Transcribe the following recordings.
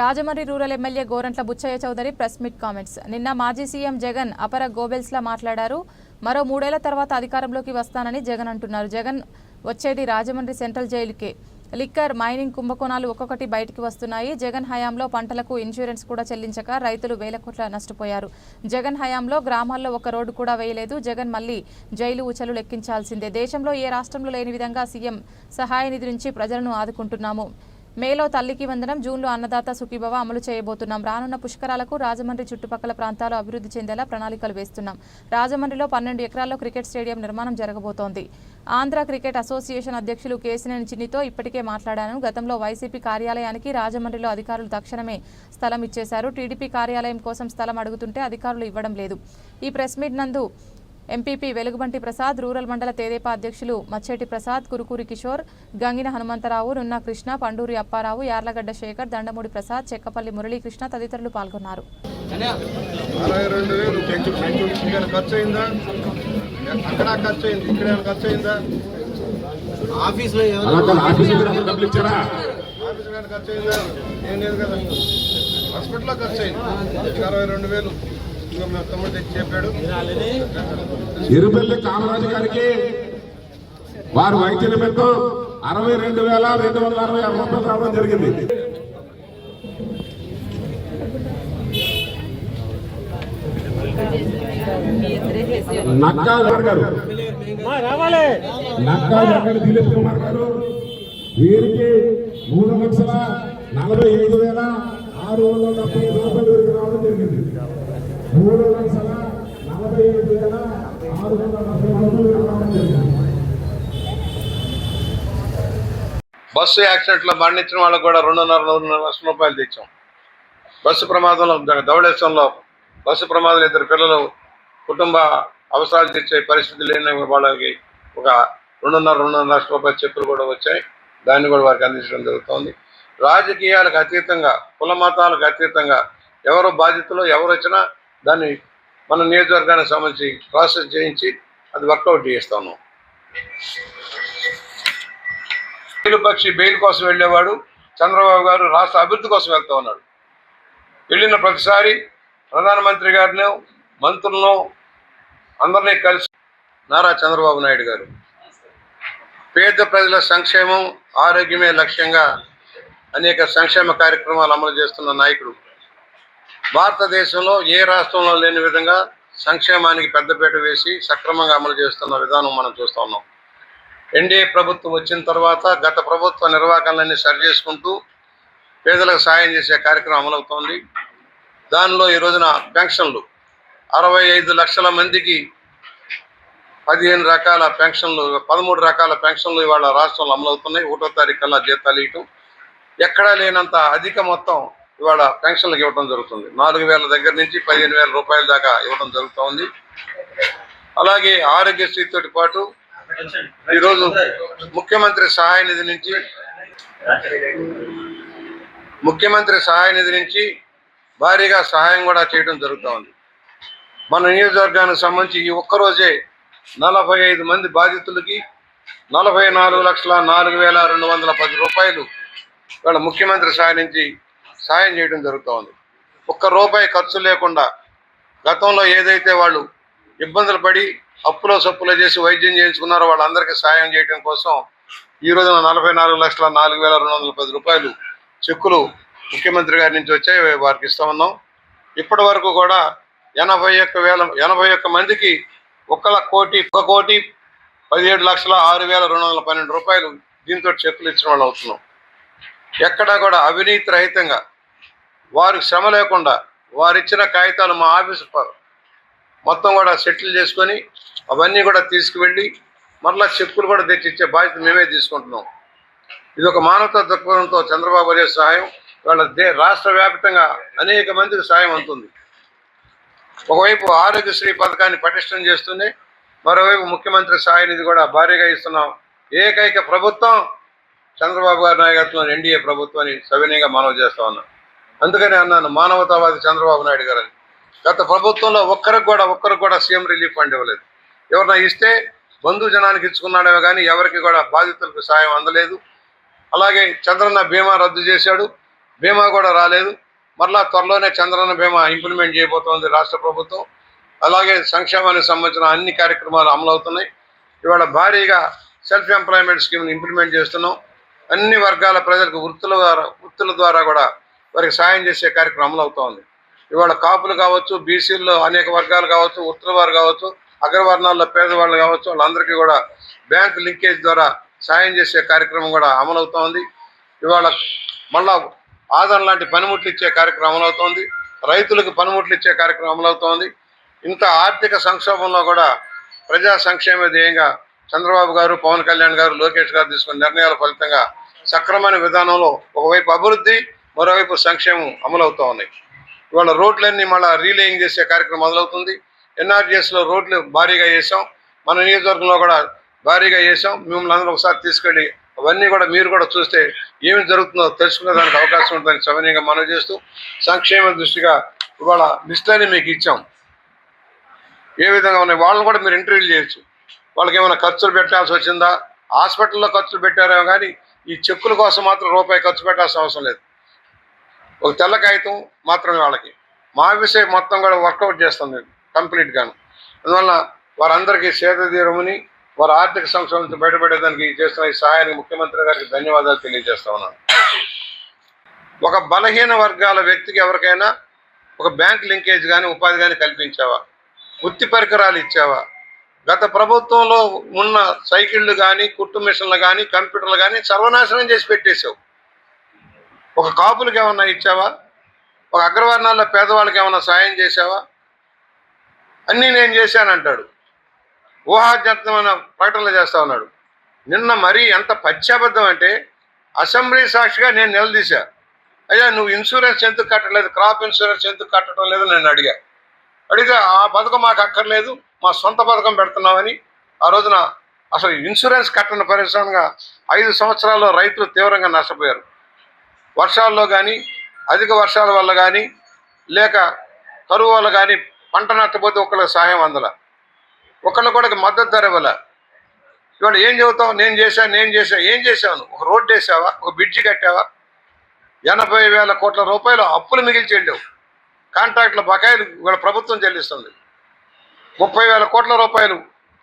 Rajahmundry rural MLA Gorantla Butchaiah Chowdary press meet comments. నిన్న మాజీ CM Jagan అపర గోబెల్స్లా మాట్లాడారు. మరో మూడేళ్ళ తర్వాత అధికారంలోకి వస్తానని జగన్ అంటున్నారు. జగన్ వచ్చేది రాజమండ్రి సెంట్రల్ జైలుకే. లిక్కర్ మైనింగ్ కుంభకోణాలు ఒక్కొక్కటి బయటికి వస్తున్నాయి. జగన్ హయాంలో పంటలకు ఇన్సూరెన్స్ కూడా చెల్లించక రైతులు వేల కోట్ల నష్టపోయారు. జగన్ హయాంలో గ్రామాల్లో ఒక రోడ్డు కూడా వేయలేదు. జగన్ మళ్ళీ జైలు ఉచలు లెక్కించాల్సిందే. దేశంలో ఏ రాష్ట్రంలో లేని విధంగా సీఎం సహాయ నిధి నుంచి ప్రజలను ఆదుకుంటున్నాము. మేలో తల్లికి వందనం జూన్లో అన్నదాత సుఖీభవ అమలు చేయబోతున్నాం. రానున్న పుష్కరాలకు రాజమండ్రి చుట్టుపక్కల ప్రాంతాలు అభివృద్ధి చెందేలా ప్రణాళికలు వేస్తున్నాం. రాజమండ్రిలో పన్నెండు ఎకరాల్లో క్రికెట్ స్టేడియం నిర్మాణం జరగబోతోంది. ఆంధ్ర క్రికెట్ అసోసియేషన్ అధ్యక్షులు కేసినేని చిన్నితో ఇప్పటికే మాట్లాడాను. గతంలో వైసీపీ కార్యాలయానికి రాజమండ్రిలో అధికారులు తక్షణమే స్థలం ఇచ్చేశారు. టీడీపీ కార్యాలయం కోసం స్థలం అడుగుతుంటే అధికారులు ఇవ్వడం లేదు. ఈ ప్రెస్ మీట్ నందు ఎంపీపీ వెలుగుబంటి ప్రసాద్ రూరల్ మండల తెదేపా అధ్యక్షులు మచ్చేటి ప్రసాద్ కురుకూరి కిషోర్ గంగిన హనుమంతరావు నున్నా కృష్ణ పండూరి అప్పారావు యార్లగడ్డ శేఖర్ దండమూడి ప్రసాద్ చెక్కపల్లి మురళీకృష్ణ తదితరులు పాల్గొన్నారు. హాస్పిటల్లో ఖర్చు అయింది అరవై రెండు వేలు. ఇరుపల్లి కామరాజు గారికి వారి వైద్య నిమిత్తం అరవై రెండు వేల రెండు వందల అరవై ఆరు రూపాయలు రావడం జరిగింది. నక్కా గారు నక్కా గారు దిలీప్ కుమార్ గారు. వీరికి మూడు లక్షల నలభై ఐదు వేల ఆరు వందల డెబ్బై ఐదు రూపాయలు రావడం జరిగింది. మూడు లక్షల నలభై ఐదు వేల ఆరు వందల నలభై బస్సు యాక్సిడెంట్లో మరణించిన వాళ్ళకు కూడా రెండున్నర రెండున్నర లక్షల రూపాయలు తెచ్చాం. బస్సు ప్రమాదంలో ధవళేశ్వరంలో బస్సు ప్రమాదంలో ఇద్దరు పిల్లలు కుటుంబ అవసరాలు తీర్చే పరిస్థితి లేని వాళ్ళకి ఒక రెండున్నర రెండున్నర లక్షల రూపాయల చెప్పులు కూడా వచ్చాయి. దాన్ని కూడా వారికి అందించడం జరుగుతోంది. రాజకీయాలకు అతీతంగా కుల మతాలకు అతీతంగా ఎవరు బాధితులు ఎవరు వచ్చినా దాన్ని మన నియోజకవర్గానికి సంబంధించి ప్రాసెస్ చేయించి అది వర్కౌట్ చేస్తాను బెయిల్ పక్షి బెయిల్ కోసం వెళ్ళేవాడు చంద్రబాబు గారు రాష్ట్ర అభివృద్ధి కోసం వెళ్తూ ఉన్నాడు. వెళ్ళిన ప్రతిసారి ప్రధానమంత్రి గారిని మంత్రులను అందరినీ కలిసి నారా చంద్రబాబు నాయుడు గారు. పేద ప్రజల సంక్షేమం ఆరోగ్యమే లక్ష్యంగా అనేక సంక్షేమ కార్యక్రమాలు అమలు చేస్తున్న నాయకుడు. భారతదేశంలో ఏ రాష్ట్రంలో లేని విధంగా సంక్షేమానికి పెద్దపీట వేసి సక్రమంగా అమలు చేస్తున్న విధానం మనం చూస్తూ ఉన్నాం. ఎన్డీఏ ప్రభుత్వం వచ్చిన తర్వాత గత ప్రభుత్వ నిర్వాహకాలన్నీ సరి చేసుకుంటూ పేదలకు సాయం చేసే కార్యక్రమం అమలవుతోంది. దానిలో ఈ రోజున పెన్షన్లు అరవై ఐదు లక్షల మందికి పదిహేను రకాల పెన్షన్లు పదమూడు రకాల పెన్షన్లు ఇవాళ రాష్ట్రంలో అమలవుతున్నాయి. ఒకటో తారీఖు కల్లా జీతాలు ఇవ్వటం. ఎక్కడా లేనంత అధిక మొత్తం ఇవాళ పెన్షన్లకు ఇవ్వడం జరుగుతుంది. నాలుగు వేల దగ్గర నుంచి పదిహేను వేల రూపాయల దాకా ఇవ్వడం జరుగుతోంది అలాగే ఆరోగ్యశ్రీతో పాటు ఈరోజు ముఖ్యమంత్రి సహాయ నిధి నుంచి ముఖ్యమంత్రి సహాయ నిధి నుంచి భారీగా సహాయం కూడా చేయడం జరుగుతూ ఉంది. మన నియోజకవర్గానికి సంబంధించి ఈ ఒక్కరోజే నలభై ఐదు మంది బాధితులకి నలభై నాలుగు లక్షల నాలుగు వేల రెండు వందల పది రూపాయలు ఇవాళ ముఖ్యమంత్రి సహాయ నుంచి సాయం చేయడం జరుగుతూ ఉంది ఒక్క రూపాయి ఖర్చు లేకుండా గతంలో ఏదైతే వాళ్ళు ఇబ్బందులు పడి అప్పులో సప్పులో చేసి వైద్యం చేయించుకున్నారో వాళ్ళందరికీ సాయం చేయడం కోసం ఈ రోజున నలభై నాలుగు లక్షల నాలుగు వేల రెండు వందల పది రూపాయలు చెక్కులు ముఖ్యమంత్రి గారి నుంచి వచ్చాయి. వారికి ఇస్తామన్నాం ఇప్పటి వరకు కూడా ఎనభై ఒక్క వేల ఎనభై ఒక్క మందికి ఒక కోటి ఒక కోటి పదిహేడు లక్షల ఆరు వేల రెండు వందల పన్నెండు రూపాయలు దీంతో చెక్కులు ఇచ్చిన వాళ్ళు అవుతున్నాం. ఎక్కడా కూడా అవినీతి రహితంగా వారికి శ్రమ లేకుండా వారు ఇచ్చిన కాగితాలు మా ఆఫీసు మొత్తం కూడా సెటిల్ చేసుకొని అవన్నీ కూడా తీసుకువెళ్ళి మరలా చెక్కులు కూడా తెచ్చి ఇచ్చే బాధ్యత మేమే తీసుకుంటున్నాం. ఇది ఒక మానవతా దృక్పథంతో చంద్రబాబు గారి సహాయం వాళ్ళ దే రాష్ట్ర వ్యాప్తంగా అనేక మందికి సాయం అందుతుంది. ఒకవైపు ఆరోగ్యశ్రీ పథకాన్ని పటిష్టం చేస్తూనే మరోవైపు ముఖ్యమంత్రి సహాయ నిధి కూడా భారీగా ఇస్తున్నాం. ఏకైక ప్రభుత్వం చంద్రబాబు గారి నాయకత్వం ఎన్డీఏ ప్రభుత్వాన్ని సవినయంగా మనవి చేస్తా ఉన్నాం. అందుకని అన్నాను మానవతావాది చంద్రబాబు నాయుడు గారని. గత ప్రభుత్వంలో ఒక్కరికి కూడా ఒక్కరికి కూడా సీఎం రిలీఫ్ ఫండ్ ఇవ్వలేదు. ఎవరన్నా ఇస్తే బంధు జనానికి ఇచ్చుకున్నాడేమో కానీ ఎవరికి కూడా బాధితులకు సాయం అందలేదు. అలాగే చంద్రన్న బీమా రద్దు చేశాడు బీమా కూడా రాలేదు. మరలా త్వరలోనే చంద్రన్న బీమా ఇంప్లిమెంట్ చేయబోతోంది రాష్ట్ర ప్రభుత్వం. అలాగే సంక్షేమానికి సంబంధించిన అన్ని కార్యక్రమాలు అమలవుతున్నాయి. ఇవాళ భారీగా సెల్ఫ్ ఎంప్లాయ్మెంట్ స్కీమ్ని ఇంప్లిమెంట్ చేస్తున్నాం. అన్ని వర్గాల ప్రజలకు వృత్తుల ద్వారా వృత్తుల ద్వారా కూడా వారికి సాయం చేసే కార్యక్రమం ఉంది. ఇవాళ కాపులు కావచ్చు బీసీల్లో అనేక వర్గాలు కావచ్చు ఉత్తర వారు కావచ్చు అగ్రవర్ణాల్లో పేదవాళ్ళు కావచ్చు వాళ్ళందరికీ కూడా బ్యాంక్ లింకేజ్ ద్వారా సాయం చేసే కార్యక్రమం కూడా అమలవుతోంది ఇవాళ మళ్ళా ఆధార్ లాంటి పనిముట్లు ఇచ్చే కార్యక్రమం అమలవుతోంది రైతులకు పనిముట్లు ఇచ్చే కార్యక్రమం అమలవుతోంది ఇంత ఆర్థిక సంక్షోభంలో కూడా ప్రజా సంక్షేమ ధ్యేయంగా చంద్రబాబు గారు పవన్ కళ్యాణ్ గారు లోకేష్ గారు తీసుకున్న నిర్ణయాల ఫలితంగా సక్రమైన విధానంలో ఒకవైపు అభివృద్ధి మరోవైపు సంక్షేమం అమలవుతూ ఉన్నాయి. ఇవాళ రోడ్లన్నీ మళ్ళీ రీలేయింగ్ చేసే కార్యక్రమం మొదలవుతుంది. ఎన్ఆర్జీఎస్లో రోడ్లు భారీగా చేసాం మన నియోజకవర్గంలో కూడా భారీగా చేసాం మిమ్మల్ని అందరూ ఒకసారి తీసుకెళ్ళి అవన్నీ కూడా మీరు కూడా చూస్తే ఏమి జరుగుతుందో తెలుసుకునే దానికి అవకాశం ఉంటుందని సవినీయంగా మనం చేస్తూ సంక్షేమ దృష్టిగా ఇవాళ లిస్ట్ అని మీకు ఇచ్చాం. ఏ విధంగా ఉన్నాయి? వాళ్ళని కూడా మీరు ఇంటర్వ్యూ చేయొచ్చు. వాళ్ళకి ఏమైనా ఖర్చులు పెట్టాల్సి వచ్చిందా? హాస్పిటల్లో ఖర్చులు పెట్టారేమో కానీ ఈ చెక్కుల కోసం మాత్రం రూపాయి ఖర్చు పెట్టాల్సిన అవసరం లేదు. ఒక తెల్ల కాగితం మాత్రమే వాళ్ళకి. మా విషయం మొత్తం కూడా వర్కౌట్ చేస్తుంది కంప్లీట్గాను. అందువల్ల వారందరికీ సేదతీరమని వారి ఆర్థిక సంక్షోభం నుంచి బయటపడేదానికి చేస్తున్న ఈ సహాయానికి ముఖ్యమంత్రి గారికి ధన్యవాదాలు తెలియజేస్తా ఉన్నాను. ఒక బలహీన వర్గాల వ్యక్తికి ఎవరికైనా ఒక బ్యాంక్ లింకేజ్ కానీ ఉపాధి కానీ కల్పించావా? వృత్తి పరికరాలు ఇచ్చావా? గత ప్రభుత్వంలో ఉన్న సైకిళ్ళు కానీ కుట్టు మిషన్లు కానీ కంప్యూటర్లు కానీ సర్వనాశనం చేసి పెట్టేశావు. ఒక కాపులకు ఏమన్నా ఇచ్చావా? ఒక అగ్రవర్ణాల్లో పేదవాళ్ళకి ఏమన్నా సాయం చేశావా? అన్నీ నేను చేశానంటాడు. ఊహాజనితమైన ప్రకటనలు చేస్తా ఉన్నాడు. నిన్న మరీ ఎంత పశ్చాబద్ధం అంటే అసెంబ్లీ సాక్షిగా నేను నిలదీశా. అయ్యా నువ్వు ఇన్సూరెన్స్ ఎందుకు కట్టలేదు క్రాప్ ఇన్సూరెన్స్ ఎందుకు కట్టడం లేదు నేను అడిగా. అడిగితే ఆ పథకం మాకు అక్కర్లేదు మా సొంత పథకం పెడుతున్నామని. ఆ రోజున అసలు ఇన్సూరెన్స్ కట్టని పరిశ్రమగా ఐదు సంవత్సరాల్లో రైతులు తీవ్రంగా నష్టపోయారు. వర్షాల్లో కానీ అధిక వర్షాల వల్ల కానీ లేక కరువు వల్ల కానీ పంట నష్టపోతే ఒకళ్ళకి సహాయం అందల. ఒకళ్ళు కూడా మద్దతు ధర ఇవ్వాల. ఇవాళ ఏం చెబుతావు నేను చేశా నేను చేశా ఏం చేశాను? ఒక రోడ్డు వేసావా? ఒక బ్రిడ్జి కట్టావా? ఎనభై వేల కోట్ల రూపాయలు అప్పులు మిగిల్చి వెళ్ళావు. కాంట్రాక్టుల బకాయిలు ఇవాళ ప్రభుత్వం చెల్లిస్తుంది. ముప్పై వేల కోట్ల రూపాయలు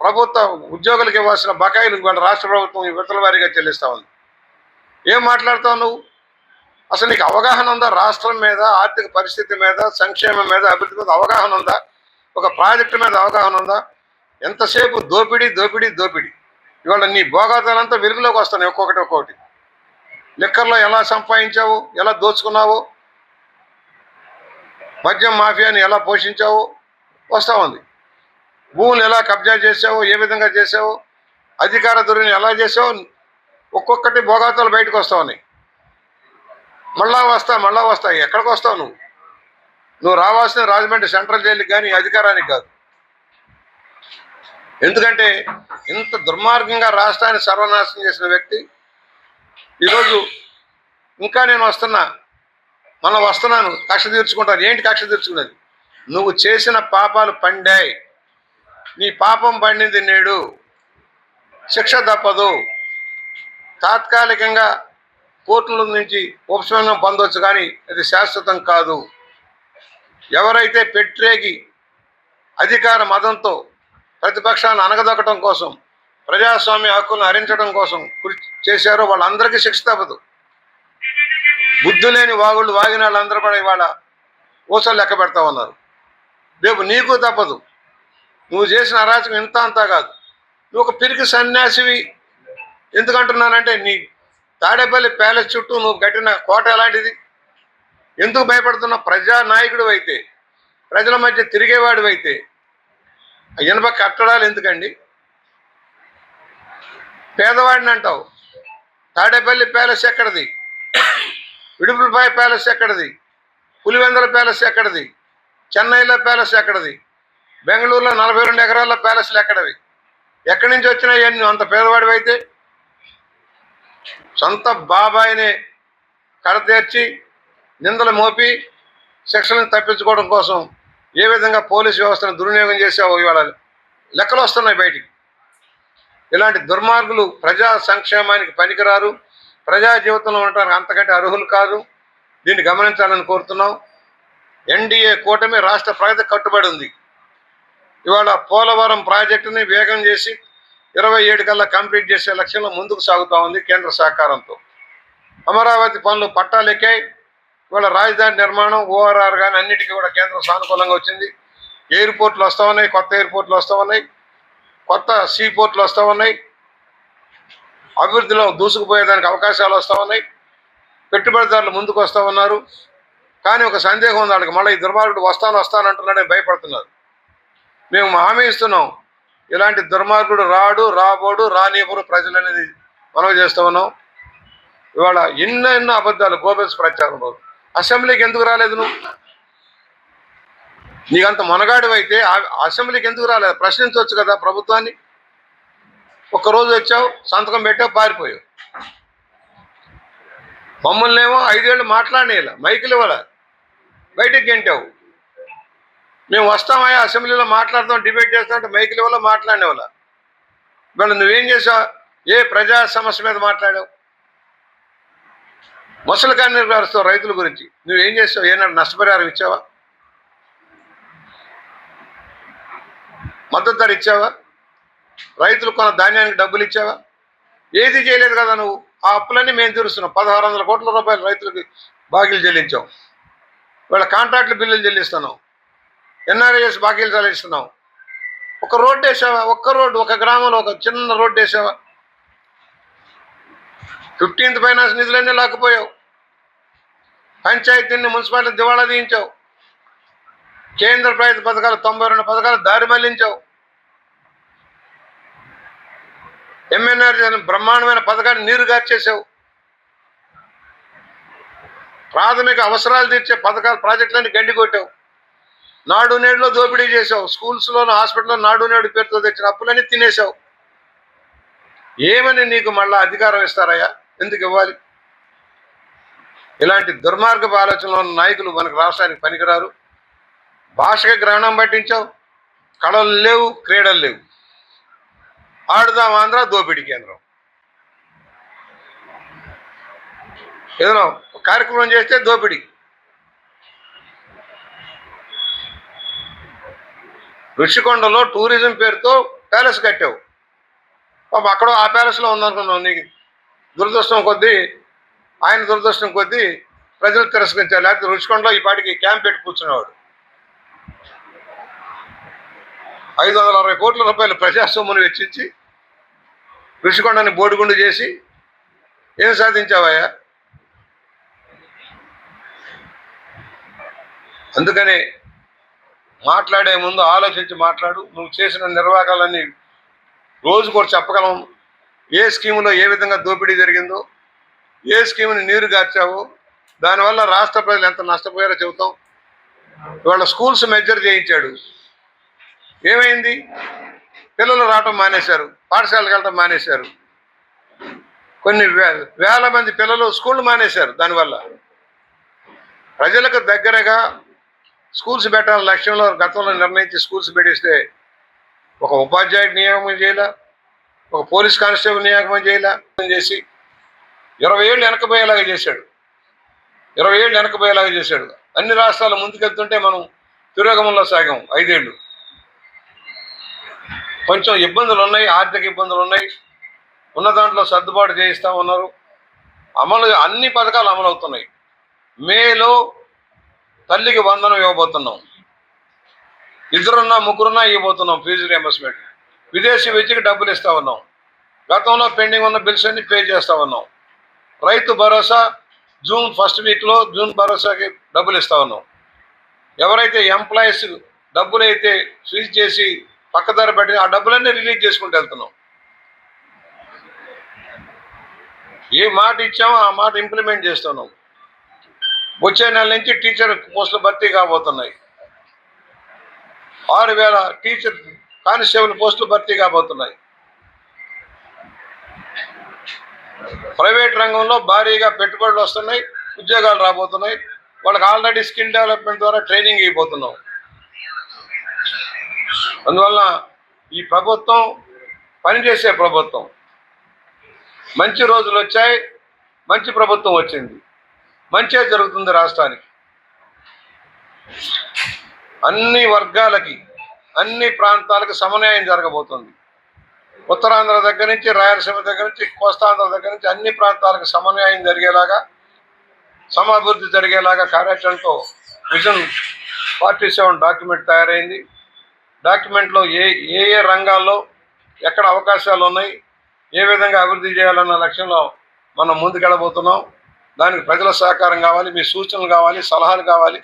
ప్రభుత్వ ఉద్యోగులకు ఇవ్వాల్సిన బకాయిలు ఇవాళ రాష్ట్ర ప్రభుత్వం విడతల వారీగా చెల్లిస్తా ఉంది. ఏం మాట్లాడుతావు నువ్వు? అసలు నీకు అవగాహన ఉందా? రాష్ట్రం మీద ఆర్థిక పరిస్థితి మీద సంక్షేమం మీద అభివృద్ధి మీద అవగాహన ఉందా? ఒక ప్రాజెక్టు మీద అవగాహన ఉందా? ఎంతసేపు దోపిడీ దోపిడీ దోపిడీ. ఇవాళ నీ భోగాతాలంతా వెలుగులోకి వస్తున్నాయి ఒక్కొక్కటి ఒక్కొక్కటి. లిక్కర్లో ఎలా సంపాదించావు? ఎలా దోచుకున్నావు? మద్యం మాఫియాని ఎలా పోషించావు? వస్తూ ఉంది. భూములు ఎలా కబ్జా చేసావు ఏ విధంగా చేసావు అధికార ధోరణి ఎలా చేసావు ఒక్కొక్కటి భోగాతాలు బయటకు వస్తూ ఉన్నాయి. మళ్ళా వస్తా మళ్ళా వస్తా. ఎక్కడికి వస్తావు నువ్వు? నువ్వు రావాల్సిన రాజమండ్రి సెంట్రల్ జైలుకి కానీ అధికారానికి కాదు. ఎందుకంటే ఇంత దుర్మార్గంగా రాష్ట్రాన్ని సర్వనాశనం చేసిన వ్యక్తి ఈరోజు ఇంకా నేను వస్తున్నా. మళ్ళీ వస్తున్నాను. కక్ష తీర్చుకుంటాను. ఏంటి కక్ష తీర్చుకున్నది నువ్వు చేసిన పాపాలు పండాయి. నీ పాపం పండింది నేడు. శిక్ష తప్పదు. తాత్కాలికంగా కోర్టుల నుంచి ఉపశమనం పొందవచ్చు కానీ అది శాశ్వతం కాదు. ఎవరైతే పెట్టరేగి అధికార మదంతో ప్రతిపక్షాన్ని అనగదొక్కడం కోసం ప్రజాస్వామ్య హక్కులను హరించడం కోసం కృషి చేశారో వాళ్ళందరికీ శిక్ష తప్పదు. బుద్ధి లేని వాగుళ్ళు వాగిన వాళ్ళందరూ కూడా ఇవాళ ఊసలు లెక్క పెడతా ఉన్నారు. రేపు నీకు తప్పదు. నువ్వు చేసిన అరాచకం ఇంత అంతా కాదు. నువ్వు ఒక పిరికి సన్యాసివి ఎందుకంటున్నానంటే నీ తాడేపల్లి ప్యాలెస్ చుట్టూ నువ్వు కట్టిన కోట ఎలాంటిది? ఎందుకు భయపడుతున్న ప్రజా నాయకుడు అయితే ప్రజల మధ్య తిరిగేవాడు అయితే. ఇనుప కట్టడాలు ఎందుకండి? పేదవాడిని అంటావు. తాడేపల్లి ప్యాలెస్ ఎక్కడిది? విడుపులపాయ ప్యాలెస్ ఎక్కడిది? పులివెందల ప్యాలెస్ ఎక్కడిది? చెన్నైలో ప్యాలెస్ ఎక్కడిది? బెంగళూరులో నలభై రెండు ఎకరాల ప్యాలెస్లు ఎక్కడవి? ఎక్కడి నుంచి వచ్చినాయి అంత పేదవాడివి అయితే సొంత బాబాయిని కడతీర్చి నిందలు మోపి శిక్షలను తప్పించుకోవడం కోసం ఏ విధంగా పోలీస్ వ్యవస్థను దుర్వినియోగం చేసావో ఇవాళ లెక్కలు వస్తున్నాయి బయటికి. ఇలాంటి దుర్మార్గులు ప్రజా సంక్షేమానికి పనికిరారు. ప్రజా జీవితంలో ఉండటానికి అంతకంటే అర్హులు కాదు. దీన్ని గమనించాలని కోరుతున్నాం. ఎన్డీఏ కూటమి రాష్ట్ర ప్రగతి కట్టుబడి ఉంది. ఇవాళ పోలవరం ప్రాజెక్టుని వేగం చేసి ఇరవై ఏడు కల్లా కంప్లీట్ చేసే లక్ష్యంలో ముందుకు సాగుతూ ఉంది కేంద్ర సహకారంతో. అమరావతి పనులు పట్టాలెక్కాయి. ఇవాళ రాజధాని నిర్మాణం ఓఆర్ఆర్ కానీ అన్నిటికీ కూడా కేంద్రం సానుకూలంగా వచ్చింది. ఎయిర్పోర్ట్లు వస్తూ ఉన్నాయి కొత్త ఎయిర్పోర్ట్లు వస్తూ ఉన్నాయి కొత్త సీ పోర్ట్లు వస్తూ ఉన్నాయి. అభివృద్ధిలో దూసుకుపోయేదానికి అవకాశాలు వస్తూ ఉన్నాయి. పెట్టుబడిదారులు ముందుకు వస్తూ ఉన్నారు. కానీ ఒక సందేహం ఉంది వాళ్ళకి మళ్ళీ ఈ దుర్మార్గుడు వస్తాను వస్తానంటున్నాడని భయపడుతున్నారు. మేము హామీ ఇస్తున్నాం ఇలాంటి దుర్మార్గుడు రాడు రాబోడు రానివ్వరు ప్రజలు అనేది మనం చేస్తూ ఉన్నాం. ఇవాళ ఎన్నో ఎన్నో అబద్ధాలు గోబెల్స్ ప్రచారంలో అసెంబ్లీకి ఎందుకు రాలేదు నువ్వు? నీకంత మొనగాడు అయితే అసెంబ్లీకి ఎందుకు రాలేదు? ప్రశ్నించవచ్చు కదా ప్రభుత్వాన్ని. ఒక్కరోజు వచ్చావు సంతకం పెట్టావు పారిపోయావు. మమ్మల్ని ఏమో ఐదేళ్ళు మాట్లాడేయాల మైకులు ఇవ్వాల? బయటికి గెంటావు. మేము వస్తామయ్యా అసెంబ్లీలో మాట్లాడతాం డిబేట్ చేస్తామంటే మైకుల వల్ల మాట్లాడే వాళ్ళ ఇవాళ నువ్వేం చేసావు? ఏ ప్రజా సమస్య మీద మాట్లాడావు? ముసలి కన్నీరు గారుస్తావు రైతుల గురించి. నువ్వేం చేసావు? ఏనాడు నష్టపరిహారం ఇచ్చావా? మద్దతు ధర ఇచ్చావా? రైతులు కొన్న ధాన్యానికి డబ్బులు ఇచ్చావా? ఏది చేయలేదు కదా నువ్వు? ఆ అప్పులన్నీ మేము తీరుస్తున్నాం. పదహారు వందల కోట్ల రూపాయలు రైతులకి బాకీలు చెల్లించాం. వీళ్ళ కాంట్రాక్టుల బిల్లులు చెల్లిస్తున్నావు ఎన్ఆర్ఐఎస్ బాకీలు చెల్లిస్తున్నాం ఒక రోడ్డు వేసావా? ఒక్క రోడ్డు ఒక గ్రామంలో ఒక చిన్న రోడ్డు వేసావా? ఫిఫ్టీన్త్ ఫైనాన్స్ నిధులన్నీ లాక్కుపోయావు. పంచాయతీని మున్సిపాలిటీ దివాళా తీయించావు. కేంద్ర ప్రభుత్వ పథకాలు తొంభై రెండు పథకాలు దారి మళ్ళించావు. ఎంఎన్ఆర్ బ్రహ్మాండమైన పథకాన్ని నీరు గార్చేసావు ప్రాథమిక అవసరాలు తీర్చే పథకాలు ప్రాజెక్టులన్నీ గండి కొట్టావు నాడు నేడులో దోపిడీ చేసావు స్కూల్స్లోను హాస్పిటల్లో నాడు నేడు పేరుతో తెచ్చిన అప్పులన్నీ తినేసావు ఏమని నీకు మళ్ళా అధికారం ఇస్తారయ్యా? ఎందుకు ఇవ్వాలి? ఇలాంటి దుర్మార్గపు ఆలోచనలో ఉన్న నాయకులు మనకు రాష్ట్రానికి పనికిరారు. భాషకి గ్రహణం పట్టించావు. కళలు లేవు క్రీడలు లేవు. ఆడుదాం ఆంధ్ర దోపిడీ కేంద్రం. ఏదైనా కార్యక్రమం చేస్తే దోపిడీ. ఋషికొండలో టూరిజం పేరుతో ప్యాలెస్ కట్టావు. పాప అక్కడ ఆ ప్యాలెస్లో ఉందనుకున్నావు నీకు. దురదృష్టం కొద్దీ ఆయన దురదృష్టం కొద్దీ ప్రజలు తిరస్కరించారు. లేకపోతే రుచికొండలో ఈ పాటికి క్యాంప్ పెట్టి కూర్చునేవాడు. ఐదు వందల అరవై కోట్ల రూపాయలు ప్రజాసొమ్మును వెచ్చించి ఋషికొండని బోడిగుండు చేసి ఏం సాధించావయ్యా? అందుకనే మాట్లాడే ముందు ఆలోచించి మాట్లాడు. నువ్వు చేసిన నిర్వాహకాలన్నీ రోజు కూడా చెప్పగలం ఏ స్కీములో ఏ విధంగా దోపిడీ జరిగిందో ఏ స్కీముని నీరు గార్చావో దానివల్ల రాష్ట్ర ప్రజలు ఎంత నష్టపోయారో చెబుతాం. ఇవాళ స్కూల్స్ మెజర్ చేయించాడు. ఏమైంది? పిల్లలు రావటం మానేశారు. పాఠశాలకు వెళ్ళటం మానేశారు. కొన్ని వే- వేల మంది పిల్లలు స్కూల్ మానేశారు దానివల్ల. ప్రజలకు దగ్గరగా స్కూల్స్ పెట్టాలని లక్ష్యంలో గతంలో నిర్ణయించి స్కూల్స్ పెట్టిస్తే ఒక ఉపాధ్యాయుడి నియామకం చేయాల? ఒక పోలీస్ కానిస్టేబుల్ నియామకం చేయాల? చేసి ఇరవై ఏళ్ళు వెనకపోయేలాగా చేశాడు. ఇరవై ఏళ్ళు వెనకపోయేలాగా చేశాడు. అన్ని రాష్ట్రాలు ముందుకెళ్తుంటే మనం తిరోగమంలో సాగాం ఐదేళ్ళు. కొంచెం ఇబ్బందులు ఉన్నాయి ఆర్థిక ఇబ్బందులు ఉన్నాయి. ఉన్న దాంట్లో సర్దుబాటు చేయిస్తా ఉన్నారు. అమలు అన్ని పథకాలు అమలు అవుతున్నాయి మేలో తల్లికి వందనం ఇవ్వబోతున్నాం. ఇద్దరున్నా ముగ్గురున్నా ఇవ్వబోతున్నాం ఫీజు రియంబర్స్మెంట్ విదేశీ విద్యకి డబ్బులు ఇస్తా ఉన్నాం. గతంలో పెండింగ్ ఉన్న బిల్స్ అన్ని పే చేస్తా ఉన్నాం. రైతు భరోసా జూన్ ఫస్ట్ వీక్లో జూన్ భరోసాకి డబ్బులు ఇస్తా ఉన్నాం. ఎవరైతే ఎంప్లాయీస్ డబ్బులు అయితే ఫ్రీజ్ చేసి పక్కదారి పెట్టి ఆ డబ్బులన్నీ రిలీజ్ చేసుకుంటూ వెళ్తున్నాం. ఏ మాట ఇచ్చామో ఆ మాట ఇంప్లిమెంట్ చేస్తున్నాం వచ్చే నెల నుంచి టీచర్ పోస్టులు భర్తీ కాబోతున్నాయి. ఆరు వేల టీచర్ కానిస్టేబుల్ పోస్టులు భర్తీ కాబోతున్నాయి. ప్రైవేట్ రంగంలో భారీగా పెట్టుబడులు వస్తున్నాయి ఉద్యోగాలు రాబోతున్నాయి. వాళ్ళకి ఆల్రెడీ స్కిల్ డెవలప్మెంట్ ద్వారా ట్రైనింగ్ అయిపోతున్నాం అందువల్ల ఈ ప్రభుత్వం పనిచేసే ప్రభుత్వం. మంచి రోజులు వచ్చాయి మంచి ప్రభుత్వం వచ్చింది. మంచే జరుగుతుంది రాష్ట్రానికి. అన్ని వర్గాలకి అన్ని ప్రాంతాలకు సమన్యాయం జరగబోతుంది. ఉత్తరాంధ్ర దగ్గర నుంచి రాయలసీమ దగ్గర నుంచి కోస్తాంధ్ర దగ్గర నుంచి అన్ని ప్రాంతాలకు సమన్వయం జరిగేలాగా సమాభివృద్ధి జరిగేలాగా కార్యాచరణతో విజన్ ఫార్టీ సెవెన్ డాక్యుమెంట్ తయారైంది. డాక్యుమెంట్లో ఏ ఏ ఏ రంగాల్లో ఎక్కడ అవకాశాలు ఉన్నాయి ఏ విధంగా అభివృద్ధి చేయాలన్న లక్ష్యంలో మనం ముందుకెళ్ళబోతున్నాం. దానికి ప్రజల సహకారం కావాలి మీ సూచనలు కావాలి సలహాలు కావాలి.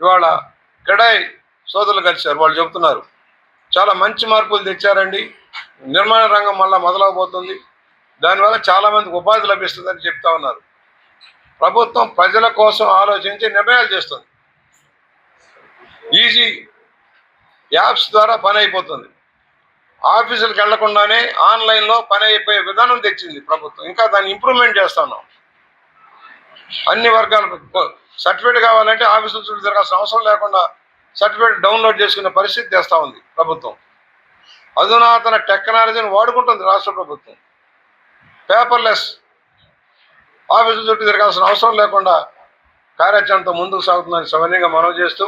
ఇవాళ క్రెడాయ్ సోదరులు కలిశారు వాళ్ళు చెబుతున్నారు. చాలా మంచి మార్పులు తెచ్చారండి. నిర్మాణ రంగం మళ్ళా మొదలవబోతుంది. దానివల్ల చాలామందికి ఉపాధి లభిస్తుందని చెప్తా ఉన్నారు. ప్రభుత్వం ప్రజల కోసం ఆలోచించి నిర్ణయాలు చేస్తుంది. ఈజీ యాప్స్ ద్వారా పని అయిపోతుంది. ఆఫీసులకు వెళ్ళకుండానే ఆన్లైన్లో పని అయిపోయే విధానం తెచ్చింది ప్రభుత్వం. ఇంకా దాన్ని ఇంప్రూవ్మెంట్ చేస్తున్నాం అన్ని వర్గాలకు సర్టిఫికేట్ కావాలంటే ఆఫీసుల చుట్టూ తిరగాల్సిన అవసరం లేకుండా సర్టిఫికేట్ డౌన్లోడ్ చేసుకునే పరిస్థితి తెస్తా ఉంది ప్రభుత్వం. అధునాతన టెక్నాలజీని వాడుకుంటుంది రాష్ట్ర ప్రభుత్వం. పేపర్లెస్ ఆఫీసుల చుట్టూ తిరగాల్సిన అవసరం లేకుండా కార్యాచరణతో ముందుకు సాగుతుందని సవనీయంగా మనవి చేస్తూ